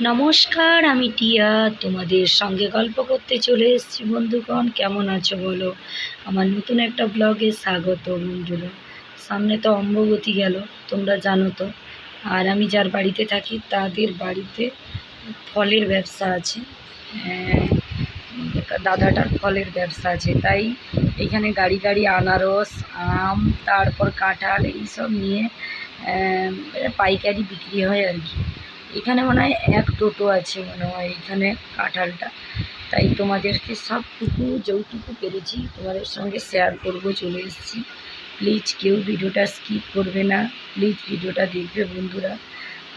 নমস্কার, আমি টিয়া। তোমাদের সঙ্গে গল্প করতে চলে এসেছি, বন্ধুগণ। কেমন আছো বলো? আমার নতুন একটা ব্লগে স্বাগত, বন্ধুরা। সামনে তো অম্ববতী গেল, তোমরা জানো তো। আর আমি যার বাড়িতে থাকি, তাদের বাড়িতে ফলের ব্যবসা আছে। দাদাটার ফলের ব্যবসা আছে। তাই এখানে গাড়ি গাড়ি, আনারস, আম, তারপর কাঁঠাল, এইসব নিয়ে পাইকারি বিক্রি হয় আর কি। এখানে মনে হয় এক টোটো আছে মনে হয় এখানে কাঁঠালটা। তাই তোমাদেরকে সবটুকু যৌটুকু পেরেছি তোমাদের সঙ্গে শেয়ার করব, চলে এসেছি। প্লিজ কেউ ভিডিওটা স্কিপ করবে না। প্লিজ ভিডিওটা দেখবে বন্ধুরা।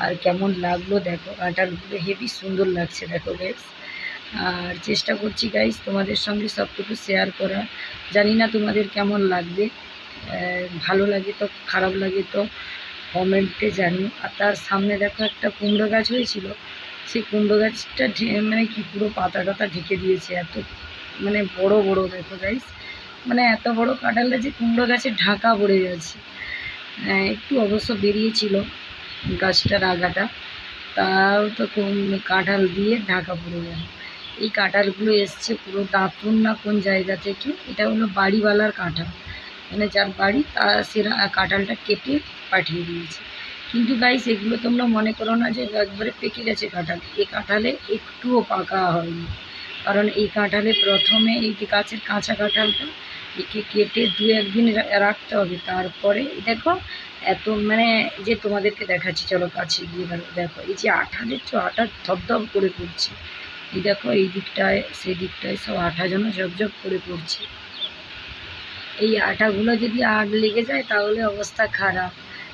আর কেমন লাগল দেখো, কাঁঠালগুলো হেভি সুন্দর লাগছে দেখো বেশ আর চেষ্টা করছি গাইস তোমাদের সঙ্গে সবটুকু শেয়ার করা জানি না তোমাদের কেমন লাগবে। ভালো লাগে তো, খারাপ লাগে তো। কমেন্টে জানি। আর তার সামনে দেখো একটা কুমড়ো গাছ হয়েছিল। সেই কুমড়ো গাছটা মানে কি পুরো পাতা টাতা ঢেকে দিয়েছে এত মানে বড় বড় দেখো গাইস মানে এত বড় কাঁঠালটা যে কুমড়ো গাছে ঢাকা পড়ে গেছে। আহ, একটু অবশ্য বেরিয়েছিল গাছটার আগাটা। তাও তো কাঁঠাল দিয়ে ঢাকা পড়ে গেল। এই কাঁঠালগুলো এসছে পুরো দাঁতুন না কোন জায়গা থেকে? এটা হলো বাড়িওয়ালার কাঁঠাল। মানে যার বাড়ি তা সেরা কাঁঠালটা কেটে পাঠিয়ে দিয়েছে। কিন্তু গাইস এগুলো তোমরা মনে করো না যে একবারে পেকে গেছে কাঁঠাল। এই কাঁঠালে একটুও পাকা হয়নি। কারণ এই কাঁঠালে প্রথমে এই গাছের কাঁচা কাঁঠালটা, একে কেটে দু একদিন রাখতে হবে। তারপরে দেখো, এত মানে যে তোমাদেরকে দেখাচ্ছি, চলো কাছে গিয়ে দেখো, এই যে আঠা দেখছ, আঠা ধপধপ করে পড়ছে। এই দেখো, এই দিকটায়, সেই দিকটায় সব আঠা যেন ঝপঝপ করে পড়ছে। এই আটাগুলো যদি আট লেগে যায় তাহলে অবস্থা খারাপ।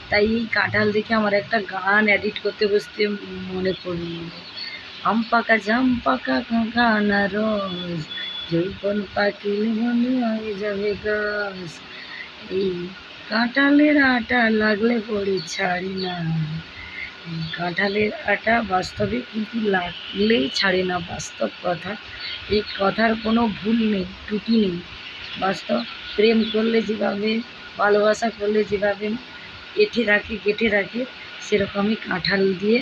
তাই এই কাঁঠাল দেখে আমার একটা গান এডিট করতে বসতে মনে পড়ল। আম পাকা জাম পাকা কাঁকা আনারস যৌবন পাকিলে মনে হয়ে যাবে গাছ। এই কাঁঠালের আটা লাগলে পরে ছাড়ি না। কাঁঠালের আটা বাস্তবে কিন্তু লাগলেই ছাড়ে না, বাস্তব কথা। এই কথার কোনো ভুল নেই টুটি নেই। বাস্তব প্রেম করলে যেভাবে, ভালোবাসা করলে যেভাবে, এঁঠে রাখে গেঁথে রাখে, সেরকমই কাঁঠাল দিয়ে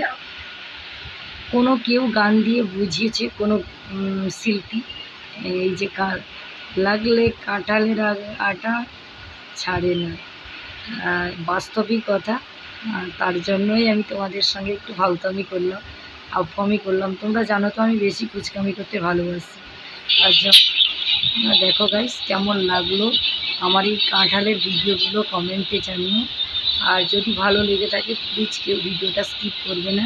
কোনো কেউ গান দিয়ে বুঝিয়েছে, কোনো শিল্পী। এই যে কা লাগলে কাঁঠালের আটা ছাড়ে না। বাস্তবিক কথা তার জন্যই আমি তোমাদের সঙ্গে একটু ফালতামি করলাম আফামি করলাম। তোমরা জানো তো আমি বেশি কুচকামি করতে ভালোবাসি। আর দেখো গাইস কেমন লাগল আমার এই কাঁঠালের ভিডিওগুলো কমেন্টে জানিও। আর যদি ভালো লেগে থাকে প্লিজ কেউ ভিডিওটা স্কিপ করবে না।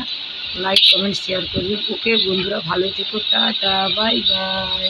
লাইক কমেন্ট শেয়ার করবে। ওকে বন্ধুরা, ভালো থেকো, টাটা বাই বাই